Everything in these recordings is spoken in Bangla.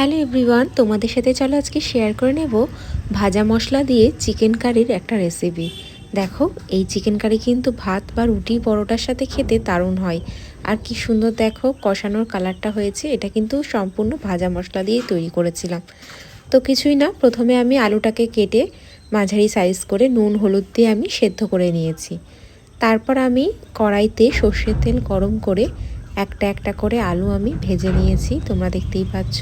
হ্যালো এভরিওয়ান, তোমাদের সাথে চলো আজকে শেয়ার করে নেব ভাজা মশলা দিয়ে চিকেন কারির একটা রেসিপি দেখো, এই চিকেন কারি কিন্তু ভাত বা রুটি পরোটার সাথে খেতে দারুণ হয়। আর কি সুন্দর দেখো, কষানোর কালারটা হয়েছে, এটা কিন্তু সম্পূর্ণ ভাজা মশলা দিয়ে তৈরি করেছিলাম। তো কিছুই না, প্রথমে আমি আলুটাকে কেটে মাঝারি সাইজ করে নুন, হলুদ দিয়ে আমি সেদ্ধ করে নিয়েছি। তারপর আমি কড়াইতে সর্ষের তেল গরম করে একটা একটা করে আলু আমি ভেজে নিয়েছি, তোমরা দেখতেই পাচ্ছ।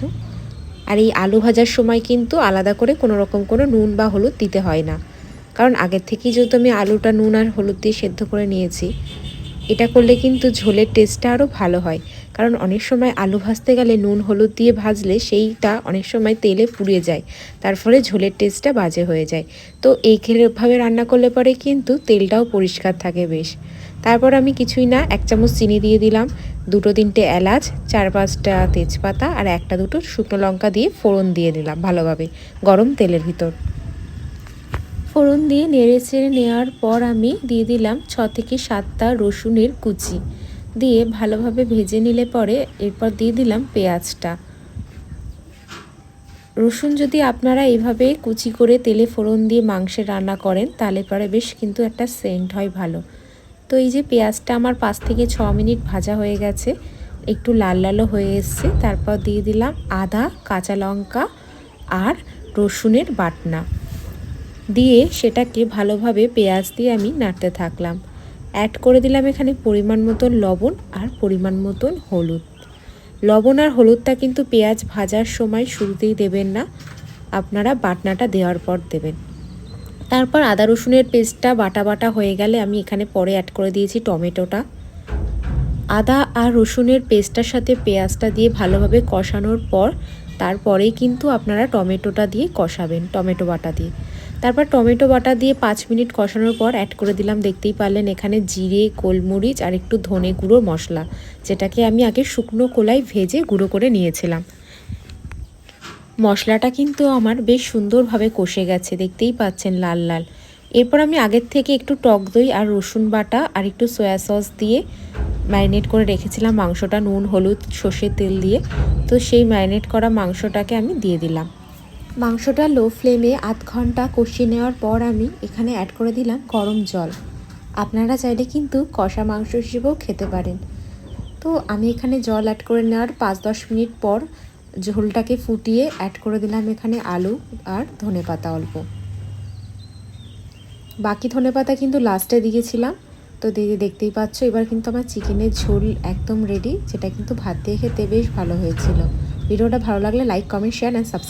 আর এই আলু ভাজার সময় কিন্তু আলাদা করে কোনো রকম কোনো নুন বা হলুদ দিতে হয় না। কারণ আগের থেকেই যেহেতু আমি আলুটা নুন আর হলুদ দিয়ে সেদ্ধ করে নিয়েছি, এটা করলে কিন্তু ঝোলের টেস্টটা আরও ভালো হয়। কারণ অনেক সময় আলু ভাজতে গেলে নুন, হলুদ দিয়ে ভাজলে সেইটা অনেক সময় তেলে পুড়ে যায়। তার ফলে ঝোলের টেস্টটা বাজে হয়ে যায়। তো এই এইভাবে রান্না করলে পরে কিন্তু তেলটাও পরিষ্কার থাকে বেশ। তারপর আমি কিছুই না, এক চামচ চিনি দিয়ে দিলাম, দুটো তিনটে এলাচ, চার পাঁচটা তেজপাতা আর একটা দুটো শুকনো লঙ্কা দিয়ে ফোড়ন দিয়ে দিলাম ভালোভাবে, গরম তেলের ভিতর। ফোড়ন দিয়ে নেড়ে চেড়ে নেওয়ার পর আমি দিয়ে দিলাম ছ থেকে সাতটা রসুনের কুচি। দিয়ে ভালোভাবে ভেজে নিলে পরে এরপর দিয়ে দিলাম পেঁয়াজটা। রসুন যদি আপনারা এইভাবে কুচি করে তেলে ফোড়ন দিয়ে মাংসে রান্না করেন, তাহলে পরে বেশ কিন্তু একটা সেন্ট হয় ভালো। তো এই যে পেঁয়াজটা আমার পাঁচ থেকে ছ মিনিট ভাজা হয়ে গেছে, একটু লাল লালও হয়ে এসছে, তারপর দিয়ে দিলাম আদা, কাঁচা লঙ্কা আর রসুনের বাটনা। দিয়ে সেটাকে ভালোভাবে পেঁয়াজ দিয়ে আমি নাড়তে থাকলাম। অ্যাড করে দিলাম এখানে পরিমাণ মতন লবণ আর পরিমাণ মতন হলুদ। লবণ আর হলুদটা কিন্তু পেঁয়াজ ভাজার সময় শুরুতেই দেবেন না, আপনারা বাটনাটা দেওয়ার পর দেবেন। তারপর আদা রসুনের পেস্টটা বাটা বাটা হয়ে গেলে আমি এখানে পরে অ্যাড করে দিয়েছি টমেটোটা। আদা আর রসুনের পেস্টটার সাথে পেঁয়াজটা দিয়ে ভালোভাবে কষানোর পর তারপরেই কিন্তু আপনারা টমেটোটা দিয়ে কষাবেন, টমেটো বাটা দিয়ে। তারপর টমেটো বাটা দিয়ে পাঁচ মিনিট কষানোর পর অ্যাড করে দিলাম। দেখতেই পারলেন এখানে জিরে, গোলমরিচ আর একটু ধনে গুঁড়ো মশলা, যেটাকে আমি আগে শুকনো কোলায় ভেজে গুঁড়ো করে নিয়েছিলাম। মশলাটা কিন্তু আমার বেশ সুন্দরভাবে কষে গেছে, দেখতেই পাচ্ছেন লাল লাল। এরপর আমি আগের থেকে একটু টক দই আর রসুন বাটা আর একটু সয়া সস দিয়ে ম্যারিনেট করে রেখেছিলাম। মাংসটা নুন, হলুদ, সর্ষের তেল দিয়ে। তো সেই ম্যারিনেট করা মাংসটাকে আমি দিয়ে দিলাম। মাংসটা লো ফ্লেমে আধ ঘণ্টা কষিয়ে নেওয়ার পর আমি এখানে অ্যাড করে দিলাম গরম জল। আপনারা চাইলে কিন্তু কষা মাংস হিসেবেও খেতে পারেন। তো আমি এখানে জল অ্যাড করে নেওয়ার পাঁচ দশ মিনিট পর ঝোলটাকে ফুটিয়ে অ্যাড করে দিলাম এখানে আলু আর ধনে পাতা অল্প। বাকি ধনে পাতা কিন্তু লাস্টে দিয়েছিলাম। তো দিদি দেখতেই পাচ্ছ, এবার কিন্তু আমার চিকেনের ঝোল একদম রেডি যেটা কিন্তু ভাত দিয়ে খেতে বেশ ভালো হয়েছিল। ভিডিওটা ভালো লাগলে like comment share and subscribe